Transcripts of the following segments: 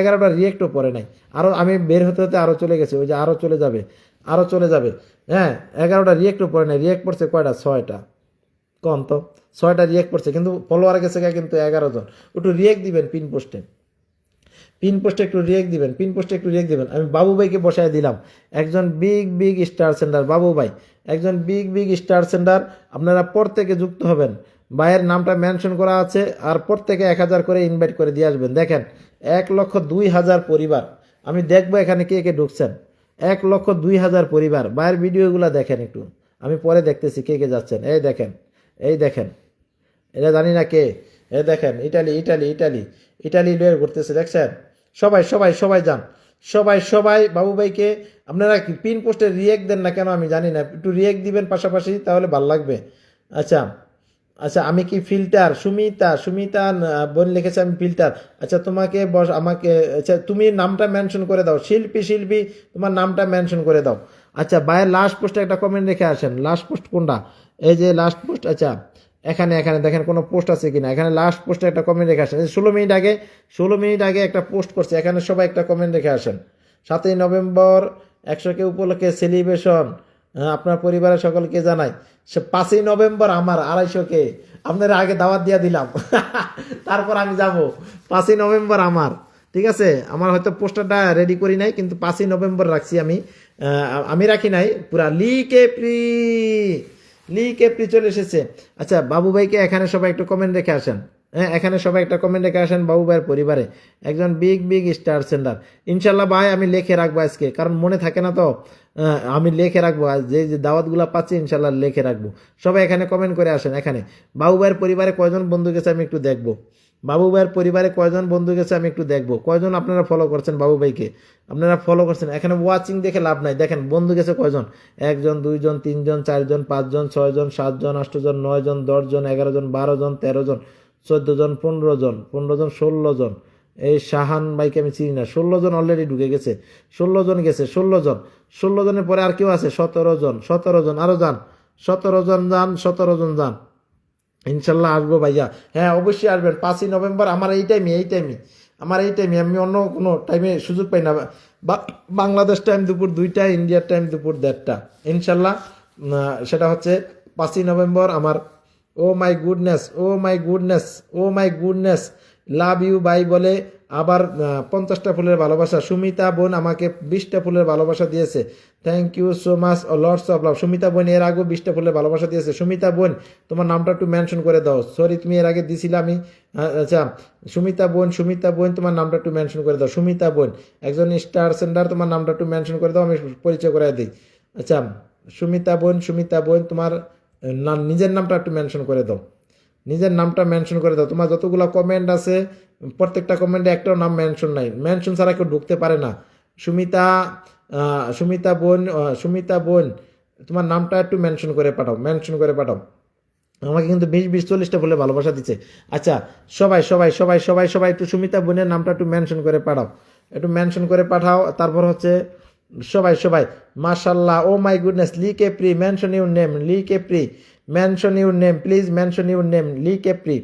এগারোটা রিয়েক্টও পরে নাই। আরও আমি বের হতে হতে আরও চলে গেছে, ওই যে আরও চলে যাবে আরও চলে যাবে। হ্যাঁ এগারোটা রিয়েক্টও পরে নাই রিয়েক্ট পড়ছে কয়টা? ছয়টা। কম তো, ছয়টা রিয়েক্ট পড়ছে, কিন্তু ফলোয়ার গেছে কিন্তু এগারো জন। একটু রিয়েক্ট দিবেন পিন পোস্টে পিন পোস্টে একটু রিয়েক্ট দিবেন পিন পোস্টে একটু রিয়েক্ট দিবেন। আমি বাবু ভাইকে বসায় দিলাম, একজন বিগ বিগ স্টার সেন্টার বাবু ভাই, একজন বিগ বিগ স্টার সেন্টার আপনারা প্রত্যেকে যুক্ত হবেন। ভাইয়ের নামটা মেনশন করা আছে, আর প্রত্যেকে এক হাজার করে ইনভাইট করে দিয়ে আসবেন। দেখেন এক লক্ষ দুই হাজার পরিবার। আমি দেখব এখানে কে কে ঢুকছেন। এক লক্ষ দুই হাজার পরিবার। ভাইয়ের ভিডিওগুলো দেখেন একটু। আমি পরে দেখতেছি কে কে যাচ্ছেন। এই দেখেন এই দেখেন। এটা জানি না কে। এ দেখেন, ইটালি ইটালি ইটালি। ইটালি বের করতেছে দেখছেন? সবাই সবাই সবাই যান। সবাই সবাই বাবু ভাইকে আপনারা পিন পোস্টে রিয়েক্ট দেন না কেন আমি জানি না। একটু রিয়েক্ট দিবেন পাশাপাশি, তাহলে ভালো লাগবে। আচ্ছা আচ্ছা আমি কি ফিল্টার সুমিতা সুমিতা বোন লিখেছে আমি ফিল্টার আচ্ছা তোমাকে বস, আমাকে আচ্ছা তুমি নামটা মেনশন করে দাও। শিল্পী শিল্পী, তোমার নামটা মেনশন করে দাও। আচ্ছা বাইরের লাস্ট পোস্টে একটা কমেন্ট রেখে আসেন। লাস্ট পোস্ট কোনটা? এই যে লাস্ট পোস্ট আচ্ছা এখানে এখানে দেখেন কোনো পোস্ট আছে কিনা। এখানে লাস্ট পোস্টে একটা কমেন্ট রেখে আসেন। ষোলো মিনিট আগে, ষোলো মিনিট আগে একটা পোস্ট করছে। এখানে সবাই একটা কমেন্ট রেখে আসেন। সাতই নভেম্বর একশো কে উপলক্ষে সেলিব্রেশন আপনার পরিবারের সকলকে জানাই, সে পাঁচই নভেম্বর আমার আড়াইশো কে আপনারা আগে দাওয়াত দিয়ে দিলাম। তারপর আমি যাব। পাঁচই নভেম্বর আমার, ঠিক আছে? আমার হয়তো পোস্টারটা রেডি করি নাই, কিন্তু পাঁচই নভেম্বর রাখছি আমি। আমি রাখি নাই, পুরা লি কে প্রি লি কেপরি চলে এসেছে। আচ্ছা বাবু ভাইকে এখানে সবাই একটু কমেন্ট রেখে আসেন। হ্যাঁ এখানে সবাই একটা কমেন্ট রেখে আসেন, বাবু ভাইয়ের পরিবারে। একজন বিগ বিগ স্টার সেন্টার ইনশাল্লাহ ভাই, আমি লেখে রাখব আজকে, কারণ মনে থাকে না তো আমি লেখে রাখব যে যে দাওয়াতগুলো পাচ্ছি, ইনশাল্লাহ লেখে রাখব। সবাই এখানে কমেন্ট করে আসেন, এখানে। বাবু ভাইয়ের পরিবারে কয়জন বন্ধু গেছে আমি একটু দেখব। বাবু ভাইয়ের পরিবারে কয়জন বন্ধু গেছে আমি একটু দেখব। কয়জন আপনারা ফলো করছেন বাবু ভাইকে? আপনারা ফলো করছেন, এখানে ওয়াচিং দেখে লাভ নাই। দেখেন, বন্ধু গেছে কয়জন? একজন, দুইজন, তিনজন, চারজন, পাঁচজন, ছয়জন, সাতজন, আটজন, নয়জন, দশজন, এগারোজন, বারোজন বারো জন তেরো জন চোদ্দ জন পনেরো জন পনেরো জন ষোলো জন এই শাহান ভাইকে আমি চিনি না। ষোলো জন অলরেডি ঢুকে গেছে। ষোলো জন গেছে ষোলো জন ষোলো জনের পরে আর কেউ আছে? সতেরো জন সতেরো জন আরও যান। সতেরো জন যান সতেরো জন যান। ইনশাল্লাহ আসব ভাইয়া। হ্যাঁ অবশ্যই আসবেন। পাঁচই নভেম্বর আমার এই টাইমে এই টাইমে আমার এই টাইমে আমি অন্য কোনো টাইমে সুযোগ পাই না। বাংলাদেশ টাইম দুপুর দুইটা, ইন্ডিয়ার টাইম দুপুর দেড়টা। ইনশাল্লাহ সেটা হচ্ছে পাঁচই নভেম্বর আমার ও my goodness, oh my goodness, oh my goodness. Love you, bye বলে আবার পঞ্চাশটা ফুলের ভালোবাসা। সুমিতা বোন আমাকে বিশটা ফুলের ভালোবাসা দিয়েছে। Thank you so much lords of love Sumita বোন, এর আগেও বিশটা ফুলের ভালোবাসা দিয়েছে। সুমিতা বোন, তোমার নামটা একটু মেনশন করে দাও। সরি তুমি এর আগে দিছিলে আমি। আচ্ছা সুমিতা বোন সুমিতা বোন, তোমার নামটা একটু মেনশন করে দাও। সুমিতা বোন, একজন স্টার সেন্টার তোমার নামটা একটু মেনশন করে দাও, আমি পরিচয় করে দিই। আচ্ছা সুমিতা বোন সুমিতা বোন, তোমার নাম নিজের নামটা একটু মেনশন করে দাও। নিজের নামটা মেনশন করে দাও। তোমার যতগুলো কমেন্ট আছে, প্রত্যেকটা কমেন্টে একটাও নাম মেনশন নাই। মেনশন ছাড়া কেউ ঢুকতে পারে না। সুমিতা সুমিতা বোন সুমিতা বোন, তোমার নামটা একটু মেনশন করে পাঠাও মেনশন করে পাঠাও। আমাকে কিন্তু বিশ বিশ, চল্লিশটা বলে ভালোবাসা দিচ্ছে। আচ্ছা সবাই সবাই সবাই সবাই সবাই একটু সুমিতা বোনের নামটা একটু মেনশন করে পাঠাও। একটু মেনশন করে পাঠাও। তারপর হচ্ছে সবাই সবাই মাশাল্লাহ ও my goodness Lee Capri mention your name Lee Capri mention your name please mention your name Lee Capri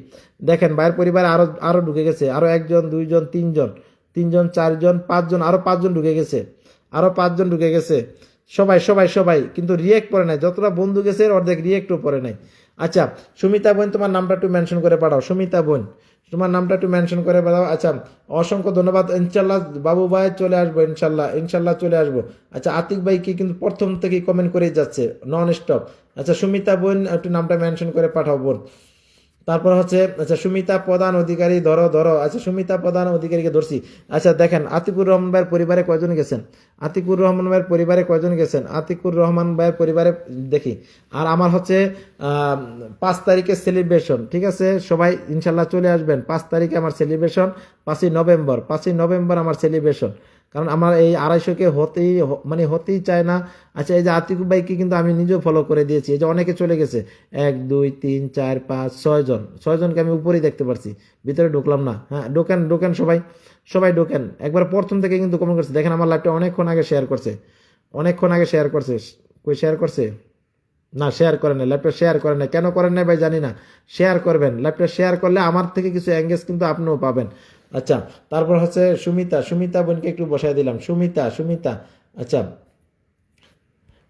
দেখেন বাইরের পরিবারে আরও আরও ঢুকে গেছে, আরও একজন, দুইজন, তিনজন তিনজন, চারজন, পাঁচজন, আরও পাঁচজন ঢুকে গেছে, আরও পাঁচজন ঢুকে গেছে। সবাই সবাই সবাই, কিন্তু রিয়েক্ট করে নাই, যতটা বন্ধু গেছে, অর্ধেক রিয়েক্টও করে নাই। আচ্ছা সুমিতা বোন, তোমার নামটা একটু মেনশন করে পাঠাও। সুমিতা বোন, তোমার নামটা একটু মেনশন করে পাঠাও। আচ্ছা অসংখ্য ধন্যবাদ। ইনশাল্লাহ বাবু ভাই চলে আসব ইনশাল্লাহ ইনশাল্লাহ চলে আসব। আচ্ছা আতিক ভাই কি কিন্তু প্রথম থেকেই কমেন্ট করেই যাচ্ছে নন স্টপ আচ্ছা সুমিতা বোন, একটু নামটা মেনশন করে পাঠাও বোন। তারপর হচ্ছে আচ্ছা সুমিতা প্রধান অধিকারী, ধরো ধরো আচ্ছা সুমিতা প্রধান অধিকারীকে ধরছি। আচ্ছা দেখেন, আতিকুর রহমান ভাইয়ের পরিবারে কয়জন গেছেন? আতিকুর রহমান ভাইয়ের পরিবারে কয়জন গেছেন? আতিকুর রহমান ভাইয়ের পরিবারে, দেখি। আর আমার হচ্ছে পাঁচ তারিখে সেলিব্রেশন ঠিক আছে? সবাই ইনশাল্লাহ চলে আসবেন। পাঁচ তারিখে আমার সেলিব্রেশন পাঁচই নভেম্বর পাঁচই নভেম্বর আমার সেলিব্রেশন কারণ আমার এই আড়াইশোকে হতেই মানে হতেই চায় না। আচ্ছা এই যে আতিকুব ভাইকে কিন্তু আমি নিজেও ফলো করে দিয়েছি। এই যে অনেকে চলে গেছে। এক, দুই, তিন, চার, পাঁচ, ছয় জন। ছয় জনকে আমি উপরেই দেখতে পারছি। ভিতরে ঢুকলাম না। হ্যাঁ ঢোকেন ঢোকেন সবাই। সবাই ঢোকেন। একবার প্রথম থেকে কিন্তু কমেন্ট করছে। দেখেন আমার লাইভটা অনেকক্ষণ আগে শেয়ার করছে। অনেকক্ষণ আগে শেয়ার করছে। কই শেয়ার করছে? না শেয়ার করেন না ল্যাপটপ শেয়ার করেন না কেন করেন না ভাই জানি না। শেয়ার করবেন। ল্যাপটপ শেয়ার করলে আমার থেকে কিছু অ্যাঙ্গেজ কিন্তু আপনিও পাবেন। আচ্ছা তারপর হচ্ছে সুমিতা সুমিতা বোনকে একটু বসায় দিলাম। সুমিতা সুমিতা আচ্ছা।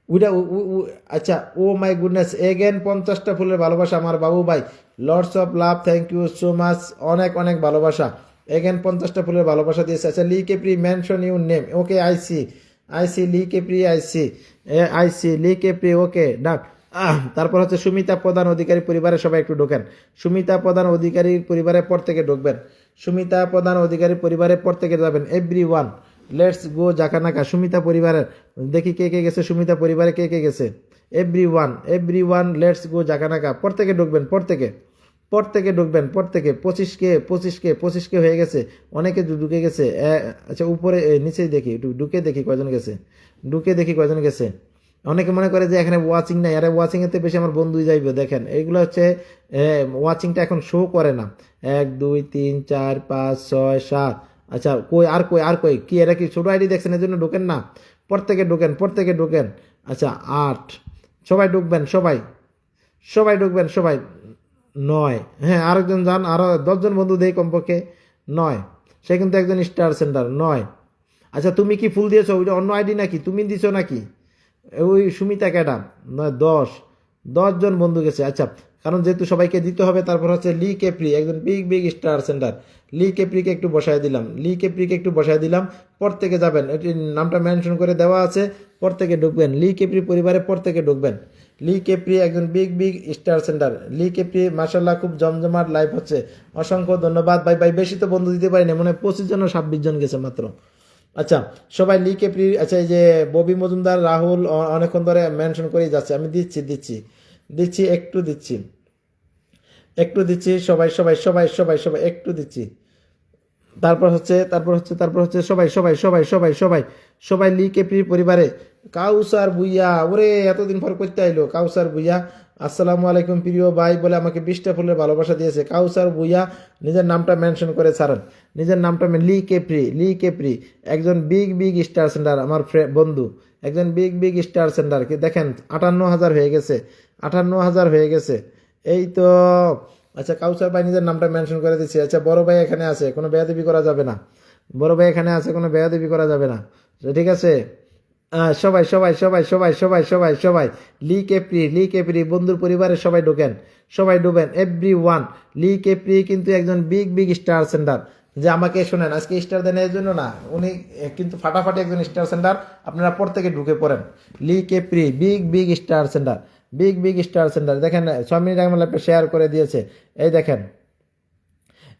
উইটা উ- উ- আচ্ছা ও মাই গুডনেস, এগেন পঞ্চাশটা ফুলের ভালোবাসা আমার বাবু ভাই। Lords of love, thank you so much, অনেক অনেক ভালোবাসা। এগেন পঞ্চাশটা ফুলের ভালোবাসা দিয়েছে। আচ্ছা Lee Capri, mention you name, okay, I see I see, Lee Capri, I see I see, Lee Capri, okay, ডাক। তারপর হচ্ছে সুমিতা প্রধান অধিকারী পরিবারের সবাই একটু ঢোকেন। সুমিতা প্রধান অধিকারী পরিবারের পর থেকে ঢুকবেন। সুমিতা প্রধান অধিকারী পরিবারের পর থেকে যাবেন এভরি ওয়ান লেটস গো জাকানাকা। সুমিতা পরিবারের, দেখি কে কে গেছে, সুমিতা পরিবারে কে কে গেছে? Everyone everyone let's go জাকানাকা। পর থেকে ঢুকবেন, পর থেকে। পর থেকে ঢুকবেন, পর থেকে। পঁচিশ কে পঁচিশ কে পঁচিশ কে হয়ে গেছে। অনেকে ঢুকে গেছে। আচ্ছা উপরে নিচেই দেখি। একটু ঢুকে দেখি কয়জন গেছে। ঢুকে দেখি কয়জন গেছে। অনেকে মনে করে যে এখানে ওয়াচিং নাই, আরে ওয়াচিং এতে বেশি আমার বন্ধুই যাইবে, দেখেন। এইগুলো হচ্ছে ওয়াচিংটা এখন শো করে না। এক, দুই, তিন, চার, পাঁচ, ছয়, সাত। আচ্ছা কই, আর কই আর কই? কি, এরা কি ছোট আইডি দেখছেন? এর জন্য ঢোকেন না। প্রত্যেকে ঢোকেন প্রত্যেকে ঢোকেন। আচ্ছা আট। সবাই ঢুকবেন, সবাই। সবাই ঢুকবেন, সবাই। নয়। হ্যাঁ আরেকজন যান আরও দশজন বন্ধু দেই কমপক্ষে। নয়। সে কিন্তু একজন স্টার সেন্টার নয়। আচ্ছা তুমি কি ফুল দিয়েছ? ওইটা অন্য আইডি নাকি? তুমি দিছো নাকি? ওই সুমিতা ক্যাডাম নয় দশ। দশজন বন্ধু গেছে। আচ্ছা কারণ যেহেতু সবাইকে দিতে হবে, তারপর হচ্ছে লি কেপ্রি একজন big big star centre. Lee কেপ্রিকে একটু বসায় দিলাম। লি কেপ্রিকে একটু বসায় দিলাম। পর থেকে যাবেন নামটা মেনশন করে দেওয়া আছে। পর থেকে ঢুকবেন। লি কেপ্রি পরিবারে পর থেকে ঢুকবেন। লি কেপ্রি একজন big big star centre. Lee Capri মার্শাল্লাহ খুব জমজমাট লাইফ হচ্ছে। অসংখ্য ধন্যবাদ। ভাই ভাই, বেশি তো বন্ধু দিতে পারিনি। মনে হয় পঁচিশ জন ছাব্বিশ জন গেছে মাত্র। আচ্ছা সবাই লি কেপ্রি আচ্ছা এই যে ববি মজুমদার, রাহুল অনেকক্ষণ ধরে মেনশন করেই যাচ্ছে। আমি দিচ্ছি দিচ্ছি। দিচ্ছি, একটু দিচ্ছি। একটু দিচ্ছি, সবাই সবাই সবাই সবাই সবাই, একটু দিচ্ছি। তারপর হচ্ছে তারপর হচ্ছে তারপর হচ্ছে, সবাই সবাই সবাই সবাই সবাই সবাই লি কেপ্রির পরিবারে, কাউসার বুইয়া ওরে, এতদিন পর করতে আইলো, কাউসার বুইয়া আসসালামু আলাইকুম প্রিয় ভাই বলে আমাকে বিশটা ফুলের ভালোবাসা দিয়েছে। কাউসার বুইয়া নিজের নামটা মেনশন করে ছাড়েন। নিজের নামটা লি কেপ্রি লি কেপ্রি। একজন বিগ বিগ স্টার সেন্টার আমার বন্ধু। একজন বিগ বিগ স্টার সেন্টার কি দেখেন, আটান্ন হাজার হয়ে গেছে। আটান্ন হাজার হয়ে গেছে। এই তো আচ্ছা কাউসার ভাই নিজের নামটা মেনশন করে দিচ্ছি আচ্ছা বড় ভাই এখানে আছে, কোনো বেয়াদবি করা যাবে না। বড় ভাই এখানে আছে, কোনো বেয়াদবি করা যাবে না। ঠিক আছে? সবাই সবাই সবাই সবাই সবাই সবাই সবাই। লি কেপ্রি লি কেপ্রি বন্ধুর পরিবারের সবাই ঢোকেন। সবাই ডুবেন এভরি ওয়ান লি কেপ্রি কিন্তু একজন বিগ বিগ স্টার সেন্টার যে আমাকে শোনেন, আজকে স্টার দেন এর জন্য না, উনি কিন্তু ফাটাফাটি একজন স্টার সেন্টার আপনারা প্রত্যেকে ঢুকে পড়েন। Lee Capri big big star centre big big star centre দেখেন ছয় মিনিট শেয়ার করে দিয়েছে। এই দেখেন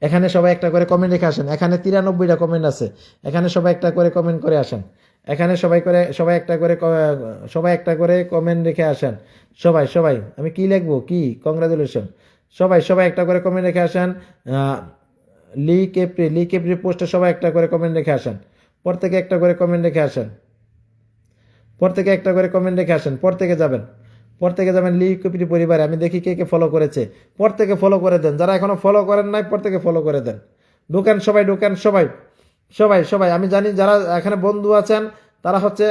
এখানে সবাই একটা করে কমেন্ট রেখে আসেন। এখানে তিরানব্বইটা কমেন্ট আছে। এখানে সবাই একটা করে কমেন্ট করে আসেন। এখানে সবাই করে, সবাই একটা করে সবাই একটা করে কমেন্ট রেখে আসেন। সবাই সবাই, আমি কি লিখব? কি? কংগ্রাচুলেশন সবাই সবাই একটা করে কমেন্ট রেখে আসেন। লি কেপ্রি লি কেপ্রি পোস্টে সবাই একটা করে কমেন্ট রেখে আসেন। প্রত্যেকে একটা করে কমেন্ট রেখে আসেন। প্রত্যেকে একটা করে কমেন্ট রেখে আসেন। পর থেকে যাবেন। পর থেকে যাবেন লি কপিটি পরিবারে, আমি দেখি কে কে ফলো করেছে। পর থেকে ফলো করে দেন। যারা এখনও ফলো করেন নাই, পর থেকে ফলো করে দেন। ঢুকেন সবাই ঢুকেন সবাই। সবাই সবাই। আমি জানি যারা এখানে বন্ধু আছেন, তারা হচ্ছে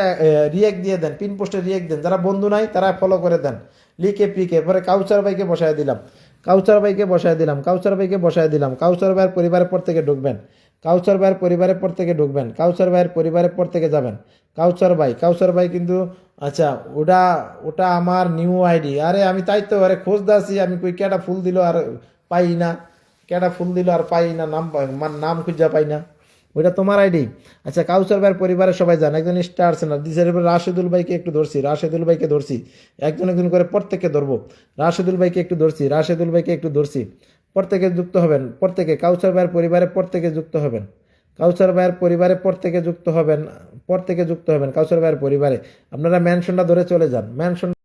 রিয়েক্ট দিয়ে দেন পিন পোস্টে রিয়েক্ট দেন। যারা বন্ধু নাই, তারা ফলো করে দেন। লিকে পিকে পরে কাউচার ভাইকে বসায় দিলাম। কাউচার ভাইকে বসায় দিলাম, কাউচার ভাইকে বসায় দিলাম। কাউচার ভাইয়ের পরিবারের পর থেকে ঢুকবেন। কাউচার ভাইয়ের পরিবারের পর থেকে ঢুকবেন কাউচার ভাইয়ের পরিবারের পর থেকে যাবেন। কাউচার ভাই কাউচার ভাই কিন্তু আচ্ছা ওটা ওটা আমার নিউ আইডি আরে, আমি তাই তো, আরে খোঁজ দাসি আমি কই কেটা ফুল দিল আর পাই না কেটা ফুল দিল আর পাই না, নাম পা- মান- নাম খুঁজা পাই না। ওইটা তোমার আইডি আচ্ছা কাউসার ভাইয়ের পরিবারের সবাই জান, একজন স্টার সেনার দিশের এবার রাশেদুল ভাইকে একটু ধরছি, রাশেদুল ভাইকে ধরছি, একজন একজন করে প্রত্যেককে ধরবো, রাশেদুল ভাইকে একটু ধরছি, রাশেদুল ভাইকে একটু ধরছি। প্রত্যেকে যুক্ত হবেন। প্রত্যেকে কাউসার ভাইয়ের পরিবারে প্রত্যেকে যুক্ত হবেন। কাউসার ভাইয়ের পরিবারে প্রত্যেকে যুক্ত হবেন। প্রত্যেকে যুক্ত হবেন কাউসার ভাইয়ের পরিবারে। আপনারা ম্যানশনটা ধরে চলে যান। ম্যানশন